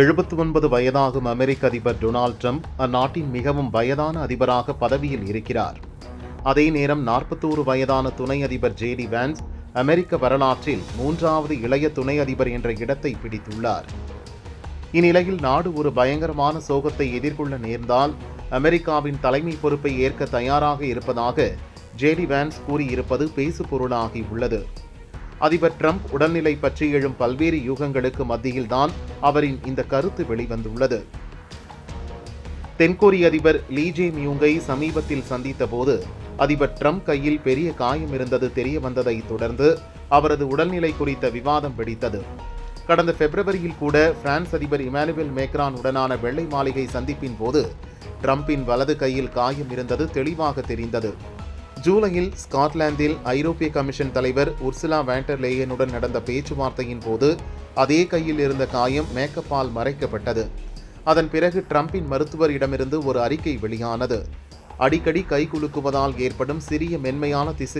எழுபத்தி ஒன்பது வயதாகும் அமெரிக்க அதிபர் டொனால்ட் ட்ரம்ப் அந்நாட்டின் மிகவும் வயதான அதிபராக பதவியில் இருக்கிறார். அதே நேரம் நாற்பத்தோரு வயதான துணை அதிபர் ஜேடி வான்ஸ் அமெரிக்க வரலாற்றில் மூன்றாவது இளைய துணை அதிபர் என்ற இடத்தை பிடித்துள்ளார். இந்நிலையில் நாடு ஒரு பயங்கரமான சோகத்தை எதிர்கொள்ள நேர்ந்தால் அமெரிக்காவின் தலைமை பொறுப்பை ஏற்க தயாராக இருப்பதாக ஜேடி வேன்ஸ் கூறியிருப்பது பேசுபொருளாகி உள்ளது அதிபர் ட்ரம்ப் உடல்நிலை பற்றி எழும் பல்வேறு யூகங்களுக்கு மத்தியில்தான் அவரின் இந்த கருத்து வெளிவந்துள்ளது. தென்கொரிய அதிபர் லீஜே மியூங்கை சமீபத்தில் சந்தித்த போது அதிபர் ட்ரம்ப் கையில் பெரிய காயம் இருந்தது தெரிய வந்ததை தொடர்ந்து அவரது உடல்நிலை குறித்த விவாதம் வெடித்தது. கடந்த பிப்ரவரியில் கூட பிரான்ஸ் அதிபர் இமானுவேல் மேக்ரான் உடனான வெள்ளை மாளிகை சந்திப்பின் போது ட்ரம்பின் வலது கையில் காயம் இருந்தது தெளிவாக தெரிந்தது. ஜூலையில் ஸ்காட்லாந்தில் ஐரோப்பிய கமிஷன் தலைவர் உர்சுலா வேண்டர் லேயனுடன் நடந்த பேச்சுவார்த்தையின் போது அதே கையில் இருந்த காயம் மேக்கப்பால் மறைக்கப்பட்டது. அதன் பிறகு ட்ரம்பின் மருத்துவரிடமிருந்து ஒரு அறிக்கை வெளியானது. அடிக்கடி கை குலுக்குவதால் ஏற்படும் சிறிய மென்மையான திசு